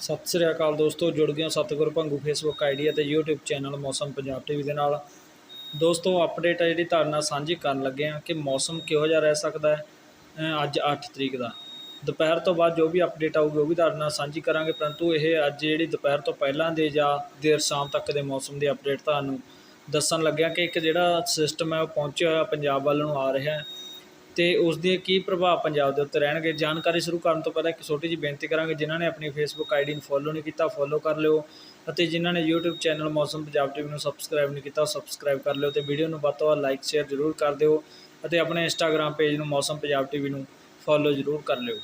ਸਤਿ ਸ੍ਰੀ ਅਕਾਲ ਦੋਸਤੋ, ਜੁੜ ਗਏ ਹੋ ਸਤਿਗੁਰ ਭੰਗੂ ਫੇਸਬੁੱਕ ਆਈਡੀ ਅਤੇ YouTube channel Mausam Punjab TV ਦੇ ਨਾਲ। ਦੋਸਤੋ ਅਪਡੇਟ ਹੈ ਜਿਹੜੀ ਤੁਹਾਡੇ ਨਾਲ ਸਾਂਝੀ ਕਰਨ ਲੱਗੇ ਹਾਂ ਕਿ ਮੌਸਮ ਕਿਹੋ ਜਿਹਾ ਰਹਿ ਸਕਦਾ ਹੈ ਅੱਜ 8 ਤਰੀਕ ਦਾ। ਦੁਪਹਿਰ ਤੋਂ ਬਾਅਦ ਜੋ ਵੀ ਅਪਡੇਟ ਆਊਗੀ ਉਹ ਵੀ ਤੁਹਾਡੇ ਨਾਲ ਸਾਂਝੀ ਕਰਾਂਗੇ, ਪਰੰਤੂ ਇਹ ਅੱਜ ਜਿਹੜੀ ਦੁਪਹਿਰ ਤੋਂ ਪਹਿਲਾਂ ਦੇ ਜਾਂ ਦੇਰ ਸ਼ਾਮ ਤੱਕ ਦੇ ਮੌਸਮ ਦੀ ਅਪਡੇਟ ਤੁਹਾਨੂੰ ਦੱਸਣ ਲੱਗਿਆ ਕਿ ਇੱਕ ਜਿਹੜਾ ਸਿਸਟਮ ਹੈ ਉਹ ਪਹੁੰਚਿਆ ਹੋਇਆ ਪੰਜਾਬ ਵੱਲ ਨੂੰ ਆ ਰਿਹਾ ਹੈ। ਤੇ ਉਸ ਦੇ ਕੀ ਪ੍ਰਭਾਵ ਪੰਜਾਬ ਦੇ ਉੱਤੇ ਰਹਿਣਗੇ? ਜਾਣਕਾਰੀ ਸ਼ੁਰੂ ਕਰਨ ਤੋਂ ਪਹਿਲਾਂ ਇੱਕ ਛੋਟੀ ਜਿਹੀ ਬੇਨਤੀ ਕਰਾਂਗੇ, ਜਿਨ੍ਹਾਂ ਨੇ ਆਪਣੀ ਫੇਸਬੁੱਕ ਆਈਡੀ ਨੂੰ ਫੋਲੋ ਨਹੀਂ ਕੀਤਾ ਫੋਲੋ ਕਰ ਲਿਓ ਅਤੇ ਜਿਨ੍ਹਾਂ ਨੇ YouTube channel Mausam Punjab TV ਨੂੰ ਸਬਸਕ੍ਰਾਈਬ ਨਹੀਂ ਕੀਤਾ, ਉਹ ਸਬਸਕ੍ਰਾਈਬ ਕਰ ਲਿਓ ਤੇ ਵੀਡੀਓ ਨੂੰ ਵੱਧ ਤੋਂ ਵੱਧ ਲਾਈਕ ਸ਼ੇਅਰ ਜ਼ਰੂਰ ਕਰ ਦਿਓ ਅਤੇ ਆਪਣੇ ਇੰਸਟਾਗ੍ਰam ਪੇਜ ਨੂੰ ਮੌਸਮ ਪੰਜਾਬ ਟੀਵੀ ਨੂੰ ਫੋਲੋ ਜ਼ਰੂਰ ਕਰ ਲਿਓ।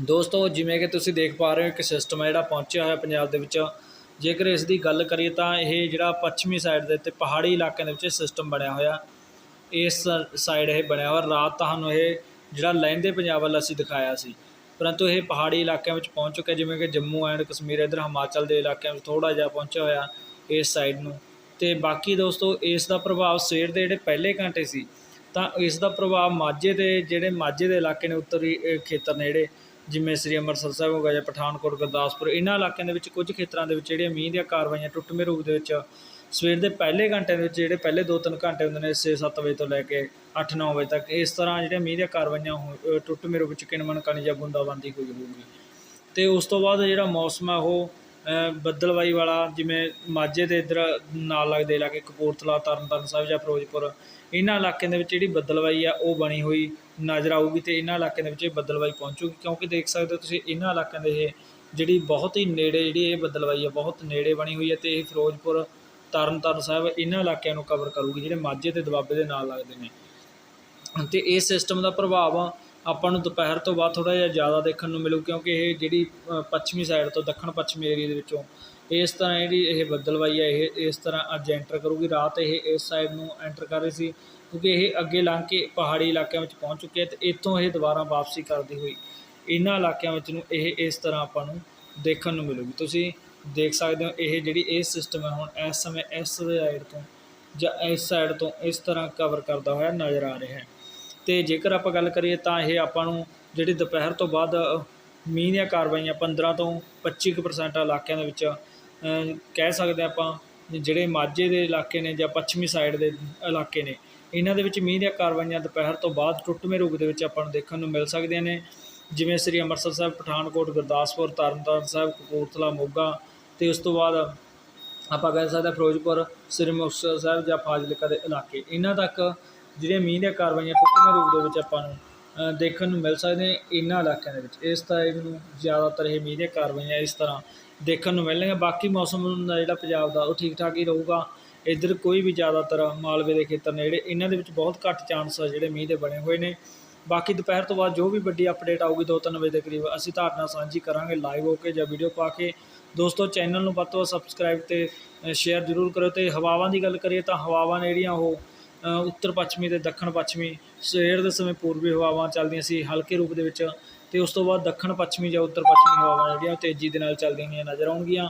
ਦੋਸਤੋ, ਜਿਵੇਂ ਕਿ ਤੁਸੀਂ ਦੇਖ ਪਾ ਰਹੇ ਹੋ, ਇੱਕ ਸਿਸਟਮ ਹੈ ਜਿਹੜਾ ਪਹੁੰਚਿਆ ਹੋਇਆ ਪੰਜਾਬ ਦੇ ਵਿੱਚ। ਜੇਕਰ ਇਸ ਦੀ ਗੱਲ ਕਰੀਏ ਤਾਂ ਇਹ ਜਿਹੜਾ ਪੱਛਮੀ ਸਾਈਡ ਦੇ ਉੱਤੇ ਪਹਾੜੀ ਇਲਾਕਿਆਂ ਦੇ ਵਿੱਚ ਸਿਸਟਮ ਬਣਿਆ ਹੋਇਆ। ਇਸ ਸਾਈਡ ਇਹ ਬਣਿਆ ਹੋਇਆ। ਰਾਤ ਤੁਹਾਨੂੰ ਇਹ ਜਿਹੜਾ ਲਹਿੰਦੇ ਪੰਜਾਬ ਵੱਲ ਅਸੀਂ ਦਿਖਾਇਆ ਸੀ। ਪਰੰਤੂ ਇਹ ਪਹਾੜੀ ਇਲਾਕਿਆਂ ਵਿੱਚ ਪਹੁੰਚ ਚੁੱਕਿਆ, ਜਿਵੇਂ ਕਿ ਜੰਮੂ ਐਂਡ ਕਸ਼ਮੀਰ, ਇਧਰ ਹਿਮਾਚਲ ਦੇ ਇਲਾਕਿਆਂ ਵਿੱਚ ਥੋੜਾ ਜਿਹਾ ਪਹੁੰਚਿਆ ਹੋਇਆ ਇਸ ਸਾਈਡ ਨੂੰ। ਤੇ ਬਾਕੀ ਦੋਸਤੋ, ਇਸ ਦਾ ਪ੍ਰਭਾਵ ਸਵੇਰ ਦੇ ਜਿਹੜੇ ਪਹਿਲੇ ਘੰਟੇ ਸੀ, ਤਾਂ ਇਸ ਦਾ ਪ੍ਰਭਾਵ ਮਾਝੇ ਦੇ ਜਿਹੜੇ ਮਾਝੇ ਦੇ ਇਲਾਕੇ ਨੇ, ਉੱਤਰੀ ਖੇਤਰ ਨੇ ਜਿਹੜੇ, ਜਿਵੇਂ ਸ੍ਰੀ ਅੰਮ੍ਰਿਤਸਰ ਸਾਹਿਬ ਹੋ ਗਿਆ ਜਾਂ ਪਠਾਨਕੋਟ, ਗੁਰਦਾਸਪੁਰ, ਇਹਨਾਂ ਇਲਾਕਿਆਂ ਦੇ ਵਿੱਚ ਕੁਝ ਖੇਤਰਾਂ ਦੇ ਵਿੱਚ ਜਿਹੜੀਆਂ ਮੀਂਹ ਦੀਆਂ ਕਾਰਵਾਈਆਂ ਟੁੱਟਵੇਂ ਰੂਪ ਦੇ ਵਿੱਚ ਸਵੇਰ ਦੇ ਪਹਿਲੇ ਘੰਟਿਆਂ ਦੇ ਵਿੱਚ ਜਿਹੜੇ ਪਹਿਲੇ 2-3 ਘੰਟੇ ਹੁੰਦੇ ਨੇ 6-7 ਵਜੇ ਤੋਂ ਲੈ ਕੇ 8-9 ਵਜੇ ਤੱਕ ਇਸ ਤਰ੍ਹਾਂ ਜਿਹੜੀਆਂ ਮੀਂਹ ਦੀਆਂ ਕਾਰਵਾਈਆਂ ਹੋ- ਅ, ਟੁੱਟਵੇਂ ਵਿੱਚ ਕਿਣਮਣ ਕਣੀ ਜਾਂ ਬੂੰਦਾਬਾਂਦੀ ਹੋਈ ਹੋਊਗੀ। ਤੇ ਉਸ ਤੋਂ ਬਾਅਦ ਜਿਹੜਾ ਮੌਸਮ ਆ ਉਹ ਅ, ਬੱਦਲਵਾਈ ਵਾਲਾ ਜਿਵੇਂ ਮਾਝੇ ਦੇ ਇੱਧਰ ਨਾਲ ਲੱਗਦੇ ਇਲਾਕੇ ਕਪੂਰਥਲਾ ਤਰਨਤਾਰਨ ਸਾਹਿਬ ਜਾਂ ਫਿਰੋਜ਼ਪੁਰ ਇਹਨਾਂ ਇਲਾਕਿਆਂ ਦੇ ਵਿੱਚ ਜਿਹੜੀ ਬੱਦਲਵਾਈ ਆ ਉਹ ਬਣੀ ਹੋਈ ਨਜ਼ਰ ਆਊਗੀ ਤੇ ਇਹਨਾਂ ਇਲਾਕਿਆਂ ਦੇ ਵਿੱਚ ਇਹ ਬੱਦਲਵਾਈ ਪਹੁੰਚੂਗੀ ਕਿਉਂਕਿ ਦੇਖ ਸਕਦੇ ਹੋ ਤੁਸੀਂ ਇਹਨਾਂ ਇਲਾਕਿਆਂ ਦੇ ਇਹ ਜਿਹੜੀ ਬਹੁਤ ਹੀ ਨੇੜੇ ਜਿਹੜੀ ਇਹ ਬੱਦਲਵਾਈ ਆ ਬਹੁਤ ਨੇੜੇ ਬਣੀ ਹੋਈ ਹੈ ਤੇ ਇਹ ਫਿਰੋਜ਼ਪੁਰ ਤਰਨਤਾਰਨ ਸਾਹਿਬ ਇਹਨਾਂ ਇਲਾਕਿਆਂ ਨੂੰ ਕਵਰ ਕਰੂਗੀ, ਜਿਹੜੇ ਮਾਝੇ ਤੇ ਦੁਆਬੇ ਦੇ ਨਾਲ ਲੱਗਦੇ ਨੇ। ਤੇ ਇਸ ਸਿਸਟਮ ਦਾ ਪ੍ਰਭਾਵ ਆਪਾਂ ਨੂੰ ਦੁਪਹਿਰ ਤੋਂ ਬਾਅਦ ਥੋੜਾ ਜਿਹਾ ਜ਼ਿਆਦਾ ਦੇਖਣ ਨੂੰ ਮਿਲੂ, ਕਿਉਂਕਿ ਇਹ ਜਿਹੜੀ ਪੱਛਮੀ ਸਾਈਡ ਤੋਂ ਦੱਖਣ ਪੱਛਮੀ ਏਰੀਆ ਦੇ ਵਿੱਚੋਂ, ਇਸ ਤਰ੍ਹਾਂ ਜਿਹੜੀ ਇਹ ਬੱਦਲਵਾਈ ਹੈ ਇਹ ਇਸ ਤਰ੍ਹਾਂ ਅੱਜ ਐਂਟਰ ਕਰੂਗੀ। ਰਾਤ ਇਹ ਇਸ ਸਾਈਡ ਨੂੰ ਐਂਟਰ ਕਰ ਰਹੀ ਸੀ, ਕਿਉਂਕਿ ਇਹ ਅੱਗੇ ਲੰਘ ਕੇ ਪਹਾੜੀ ਇਲਾਕਿਆਂ ਵਿੱਚ ਪਹੁੰਚ ਚੁੱਕੀ ਹੈ ਤੇ ਇੱਥੋਂ ਇਹ ਦੁਬਾਰਾ ਵਾਪਸੀ ਕਰਦੀ ਹੋਈ। ਇਹਨਾਂ ਇਲਾਕਿਆਂ ਵਿੱਚ ਨੂੰ ਇਹ ਇਸ ਤਰ੍ਹਾਂ ਆਪਾਂ ਨੂੰ ਦੇਖਣ ਨੂੰ ਮਿਲੂਗੀ। ਤੁਸੀਂ ਦੇਖ ਸਕਦੇ ਹੋ, ਇਹ ਜਿਹੜੀ ਇਹ ਸਿਸਟਮ ਹੈ ਹੁਣ ਇਸ ਸਮੇਂ ਇਸ ਸਾਈਡ ਤੋਂ ਜਾਂ ਇਸ ਸਾਈਡ ਤੋਂ ਇਸ ਤਰ੍ਹਾਂ ਕਵਰ ਕਰਦਾ ਹੋਇਆ ਨਜ਼ਰ ਆ ਰਿਹਾ ਹੈ। ਤੇ ਜੇਕਰ ਆਪਾਂ ਗੱਲ ਕਰੀਏ ਤਾਂ ਇਹ ਆਪਾਂ ਨੂੰ ਜਿਹੜੀ ਦੁਪਹਿਰ ਤੋਂ ਬਾਅਦ ਮੀਂਹ ਦੀਆਂ ਕਾਰਵਾਈਆਂ 15 ਤੋਂ 25% ਇਲਾਕਿਆਂ ਦੇ ਵਿੱਚ ਕਹਿ ਸਕਦੇ ਆਪਾਂ ਜਿਹੜੇ ਮਾਝੇ ਦੇ ਇਲਾਕੇ ਨੇ ਜਾਂ ਪੱਛਮੀ ਸਾਈਡ ਦੇ ਇਲਾਕੇ ਨੇ, ਇਹਨਾਂ ਦੇ ਵਿੱਚ ਮੀਂਹ ਦੀਆਂ ਕਾਰਵਾਈਆਂ ਦੁਪਹਿਰ ਤੋਂ ਬਾਅਦ ਟੁੱਟਵੇਂ ਰੂਪ ਦੇ ਵਿੱਚ ਆਪਾਂ ਨੂੰ ਦੇਖਣ ਨੂੰ ਮਿਲ ਸਕਦੀਆਂ ਨੇ। ਜਿਵੇਂ ਸ੍ਰੀ ਅੰਮ੍ਰਿਤਸਰ ਸਾਹਿਬ, ਪਠਾਨਕੋਟ, ਗੁਰਦਾਸਪੁਰ, ਤਰਨਤਾਰਨ ਸਾਹਿਬ, ਕਪੂਰਥਲਾ, ਮੋਗਾ ਤੇ ਉਸ ਤੋਂ ਬਾਅਦ ਆਪਾਂ ਕਹਿ ਸਕਦੇ ਹਾਂ ਫਿਰੋਜ਼ਪੁਰ, ਸ੍ਰੀ ਮੁਕਤਸਰ ਸਾਹਿਬ ਜਾਂ ਫਾਜ਼ਿਲਕਾ ਦੇ ਇਲਾਕੇ। ਇਹਨਾਂ ਤੱਕ ਜਿਹੜੀਆਂ ਮੀਂਹ ਦੀਆਂ ਕਾਰਵਾਈਆਂ ਟੁੱਟਵੇਂ ਰੂਪ ਦੇ ਵਿੱਚ ਆਪਾਂ ਨੂੰ ਦੇਖਣ ਨੂੰ ਮਿਲ ਸਕਦੇ ਨੇ ਇਹਨਾਂ ਇਲਾਕਿਆਂ ਦੇ ਵਿੱਚ। ਇਸ ਟਾਈਮ ਨੂੰ ਜ਼ਿਆਦਾਤਰ ਇਹ ਮੀਂਹ ਦੀਆਂ ਕਾਰਵਾਈਆਂ ਇਸ ਤਰ੍ਹਾਂ ਦੇਖਣ ਨੂੰ ਮਿਲਣਗੀਆਂ ਬਾਕੀ ਮੌਸਮ ਦਾ ਜਿਹੜਾ ਪੰਜਾਬ ਦਾ ਉਹ ਠੀਕ ਠਾਕ ਹੀ ਰਹੂਗਾ। ਇੱਧਰ ਕੋਈ ਵੀ ਜ਼ਿਆਦਾਤਰ ਮਾਲਵੇ ਦੇ ਖੇਤਰ ਨੇ ਜਿਹੜੇ, ਇਹਨਾਂ ਦੇ ਵਿੱਚ ਬਹੁਤ ਘੱਟ ਚਾਂਸ ਆ ਜਿਹੜੇ ਮੀਂਹ ਦੇ ਬਣੇ ਹੋਏ ਨੇ। ਬਾਕੀ ਦੁਪਹਿਰ ਤੋਂ ਬਾਅਦ ਜੋ ਵੀ ਵੱਡੀ ਅਪਡੇਟ ਆਊਗੀ 2-3 ਵਜੇ ਦੇ ਕਰੀਬ, ਅਸੀਂ ਤੁਹਾਡੇ ਨਾਲ ਸਾਂਝੀ ਕਰਾਂਗੇ ਲਾਈਵ ਹੋ ਕੇ ਜਾਂ ਵੀਡੀਓ ਪਾ ਕੇ। ਦੋਸਤੋ ਚੈਨਲ ਨੂੰ ਵੱਧ ਤੋਂ ਵੱਧ ਸਬਸਕ੍ਰਾਈਬ ਤੇ ਸ਼ੇਅਰ ਜ਼ਰੂਰ ਕਰੋ ਤੇ ਹਵਾਵਾਂ ਦੀ ਗੱਲ ਕਰੀਏ ਤਾਂ ਹਵਾਵਾਂ ਨੇ ਜਿਹੜੀਆਂ ਉਹ ਉੱਤਰ ਪੱਛਮੀ ਤੇ ਦੱਖਣ ਪੱਛਮੀ, ਸਵੇਰ ਦੇ ਸਮੇਂ ਪੂਰਬੀ ਹਵਾਵਾਂ ਚੱਲਦੀਆਂ ਸੀ, ਹਲਕੇ ਰੂਪ ਦੇ ਵਿੱਚ ਤੇ ਉਸ ਤੋਂ ਬਾਅਦ ਦੱਖਣ ਪੱਛਮੀ ਜਾਂ ਉੱਤਰ ਪੱਛਮੀ ਹਵਾਵਾਂ ਜਿਹੜੀਆਂ ਉਹ ਤੇਜ਼ੀ ਦੇ ਨਾਲ ਚੱਲਦੀਆਂ ਹੋਈਆਂ ਨਜ਼ਰ ਆਉਣਗੀਆਂ।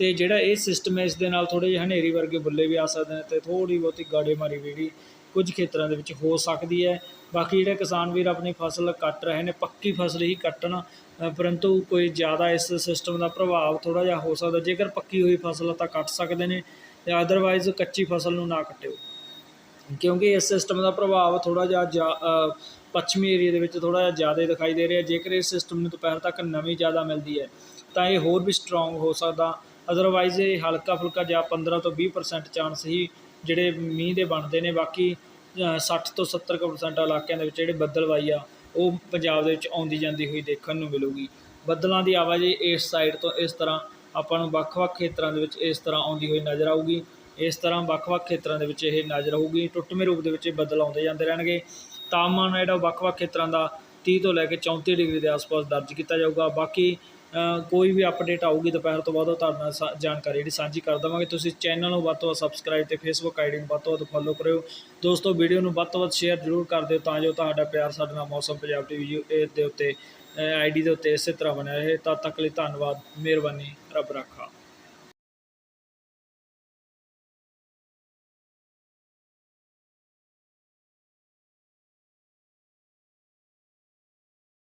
ਤੇ ਜਿਹੜਾ ਇਹ ਸਿਸਟਮ ਹੈ ਇਸ ਦੇ ਨਾਲ ਥੋੜੇ ਜਿਹੇ ਹਨੇਰੀ ਵਰਗੇ ਬੁੱਲੇ ਵੀ ਆ ਸਕਦੇ ਨੇ ਤੇ ਥੋੜੀ ਬਹੁਤੀ ਗਾੜੇਮਾਰੀ ਵੀ ਜਿਹੜੀ ਕੁਝ ਖੇਤਰਾਂ ਦੇ ਵਿੱਚ ਹੋ ਸਕਦੀ ਹੈ। ਬਾਕੀ ਜਿਹੜੇ ਕਿਸਾਨ ਵੀਰ ਆਪਣੀ ਫਸਲ ਕੱਟ ਰਹੇ ਨੇ ਪੱਕੀ ਫਸਲ ਹੀ ਕੱਟਣ ਅ, ਪਰੰਤੂ ਕੋਈ ਜ਼ਿਆਦਾ ਇਸ ਸਿਸਟਮ ਦਾ ਪ੍ਰਭਾਵ ਥੋੜਾ ਜਿਹਾ ਹੋ ਸਕਦਾ ਜੇਕਰ ਪੱਕੀ ਹੋਈ ਫਸਲ ਤਾਂ ਕੱਟ ਸਕਦੇ ਨੇ ਤੇ ਅਦਰਵਾਈਜ਼ ਕੱਚੀ ਫਸਲ ਨੂੰ ਨਾ ਕੱਟਿਓ। ਕਿਉਂਕਿ ਇਸ ਸਿਸਟਮ ਦਾ ਪ੍ਰਭਾਵ ਥੋੜਾ ਜਿਹਾ ਜਾ- ਪੱਛਮੀ ਏਰੀਆ ਦੇ ਵਿੱਚ ਥੋੜਾ ਜਿਹਾ ਜ਼ਿਆਦਾ ਦਿਖਾਈ ਦੇ ਰਿਹਾ। ਜੇਕਰ ਇਸ ਸਿਸਟਮ ਨੂੰ ਦੁਪਹਿਰ ਤੱਕ ਨਵੀਂ ਜ਼ਿਆਦਾ ਮਿਲਦੀ ਹੈ ਤਾਂ ਇਹ ਹੋਰ ਵੀ ਸਟਰੋਂਗ ਹੋ ਸਕਦਾ। ਅਦਰਵਾਈਜ਼ ਇਹ ਹਲਕਾ ਫੁਲਕਾ ਜਾਂ 15 ਤੋਂ 20% ਚਾਂਸ ਹੀ ਜਿਹੜੇ ਮੀਂਹ ਦੇ ਬਣਦੇ ਨੇ ਬਾਕੀ ਅ, 60 ਤੋਂ 70% ਇਲਾਕਿਆਂ ਦੇ ਵਿੱਚ ਜਿਹੜੇ ਬੱਦਲਵਾਈ ਆ ਉਹ ਪੰਜਾਬ ਦੇ ਵਿੱਚ ਆਉਂਦੀ ਜਾਂਦੀ ਹੋਈ ਦੇਖਣ ਨੂੰ ਮਿਲੂਗੀ। ਬੱਦਲਾਂ ਦੀ ਆਵਾਜਾਈ ਇਸ ਸਾਈਡ ਤੋਂ ਇਸ ਤਰ੍ਹਾਂ ਆਪਾਂ ਨੂੰ ਵੱਖ-ਵੱਖ ਖੇਤਰਾਂ ਦੇ ਵਿੱਚ ਇਸ ਤਰ੍ਹਾਂ ਆਉਂਦੀ ਹੋਈ ਨਜ਼ਰ ਆਊਗੀ। ਇਸ ਤਰ੍ਹਾਂ ਵੱਖ-ਵੱਖ ਖੇਤਰਾਂ ਦੇ ਵਿੱਚ ਇਹ ਨਜ਼ਰ ਆਊਗੀ। ਟੁੱਟਵੇਂ ਰੂਪ ਦੇ ਵਿੱਚ ਇਹ ਬੱਦਲ ਆਉਂਦੇ ਜਾਂਦੇ ਰਹਿਣਗੇ। ਤਾਪਮਾਨ ਜਿਹੜਾ ਉਹ ਵੱਖ-ਵੱਖ ਖੇਤਰਾਂ ਦਾ 30 ਤੋਂ ਲੈ ਕੇ 34 ਡਿਗਰੀ ਦੇ ਆਸ-ਪਾਸ ਦਰਜ ਕੀਤਾ ਜਾਊਗਾ। ਬਾਕੀ ਕੋਈ ਵੀ ਅਪਡੇਟ ਆਊਗੀ ਦੁਪਹਿਰ ਤੋਂ ਬਾਅਦ ਉਹ ਤੁਹਾਡੇ ਨਾਲ ਸਾ- ਜਾਣਕਾਰੀ ਜਿਹੜੀ ਸਾਂਝੀ ਕਰ ਦੇਵਾਂਗੇ। ਤੁਸੀਂ ਚੈਨਲ ਨੂੰ ਵੱਧ ਤੋਂ ਵੱਧ ਸਬਸਕ੍ਰਾਈਬ ਤੇ ਫੇਸਬੁੱਕ ਆਈਡੀ ਨੂੰ ਵੱਧ ਤੋਂ ਵੱਧ ਫੋਲੋ ਕਰਿਓ। ਦੋਸਤੋ ਵੀਡੀਓ ਨੂੰ ਵੱਧ ਤੋਂ ਵੱਧ ਸ਼ੇਅਰ ਜ਼ਰੂਰ ਕਰ ਦਿਓ ਤਾਂ ਜੋ ਤੁਹਾਡਾ ਪਿਆਰ ਸਾਡੇ ਨਾਲ ਮੌਸਮ ਪੰਜਾਬ ਟੀਵੀ ਦੇ ਉੱਤੇ ਆਈਡੀ ਦੇ ਉੱਤੇ ਇਸੇ ਤਰ੍ਹਾਂ ਬਣਿਆ ਰਹੇ। ਤਦ ਤੱਕ ਲਈ ਧੰਨਵਾਦ, ਮਿਹਰਬਾਨੀ, ਰੱਬ ਰਾਖਾ।